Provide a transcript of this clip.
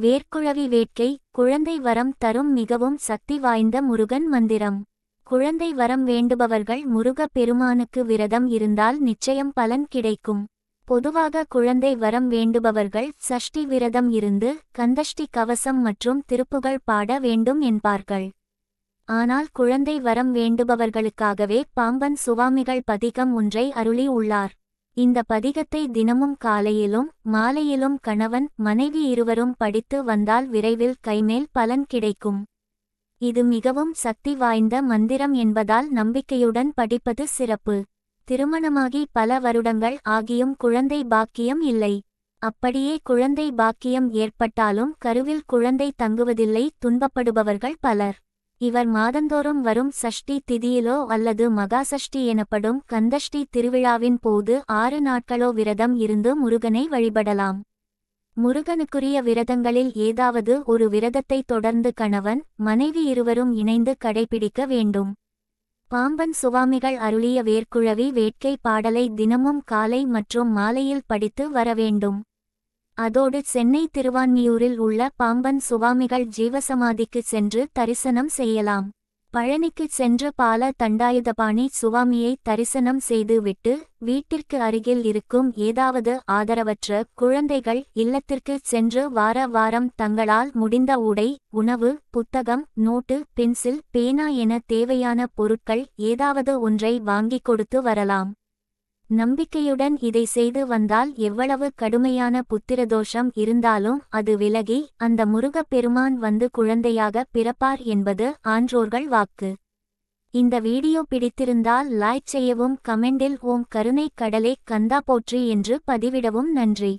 வேர்க்குழவி வேட்கை குழந்தை வரம் தரும் மிகவும் சக்தி வாய்ந்த முருகன் மந்திரம். குழந்தை வரம் வேண்டுபவர்கள் முருகப் பெருமானுக்கு விரதம் இருந்தால் நிச்சயம் பலன் கிடைக்கும். பொதுவாக குழந்தை வரம் வேண்டுபவர்கள் சஷ்டி விரதம் இருந்து கந்தஷ்டி கவசம் மற்றும் திருப்புகள் பாட வேண்டும் என்பார்கள். ஆனால் குழந்தை வரம் வேண்டுபவர்களுக்காகவே பாம்பன் சுவாமிகள் பதிகம் ஒன்றை அருளி உள்ளார். இந்த பதிகத்தை தினமும் காலையிலும் மாலையிலும் கணவன் மனைவி இருவரும் படித்து வந்தால் விரைவில் கைமேல் பலன் கிடைக்கும். இது மிகவும் சக்தி வாய்ந்த மந்திரம் என்பதால் நம்பிக்கையுடன் படிப்பது சிறப்பு. திருமணமாகி பல வருடங்கள் ஆகியும் குழந்தை பாக்கியம் இல்லை. அப்படியே குழந்தை பாக்கியம் ஏற்பட்டாலும் கருவில் குழந்தை தங்குவதில்லை துன்பப்படுபவர்கள் பலர். இவர் மாதந்தோறும் வரும் சஷ்டி திதியிலோ அல்லது மகாசஷ்டி எனப்படும் கந்தஷ்டி திருவிழாவின் போது ஆறு நாட்களோ விரதம் இருந்து முருகனை வழிபடலாம். முருகனுக்குரிய விரதங்களில் ஏதாவது ஒரு விரதத்தை தொடர்ந்து கணவன் மனைவி இருவரும் இணைந்து கடைபிடிக்க வேண்டும். பாம்பன் சுவாமிகள் அருளிய வேர்க்குழவி வேட்கை பாடலை தினமும் காலை மற்றும் மாலையில் படித்து வர வேண்டும். அதோடு சென்னை திருவான்மியூரில் உள்ள பாம்பன் சுவாமிகள் ஜீவசமாதிக்கு சென்று தரிசனம் செய்யலாம். பழனிக்கு சென்று பால தண்டாயுதபாணி சுவாமியை தரிசனம் செய்துவிட்டு வீட்டிற்கு அருகில் இருக்கும் ஏதாவது ஆதரவற்ற குழந்தைகள் இல்லத்திற்கு சென்று வார வாரம் தங்களால் முடிந்த உடை உணவு புத்தகம் நோட்டு பென்சில் பேனா என தேவையான பொருட்கள் ஏதாவது ஒன்றை வாங்கிக் கொடுத்து வரலாம். நம்பிக்கையுடன் இதை செய்து வந்தால் எவ்வளவு கடுமையான புத்திரதோஷம் இருந்தாலும் அது விலகி அந்த முருகப் பெருமான் வந்து குழந்தையாக பிறப்பார் என்பது ஆன்றோர்கள் வாக்கு. இந்த வீடியோ பிடித்திருந்தால் லைக் செய்யவும் கமெண்டில் ஓம் கருணை கடலே கந்தா போற்றி என்று பதிவிடவும் நன்றி.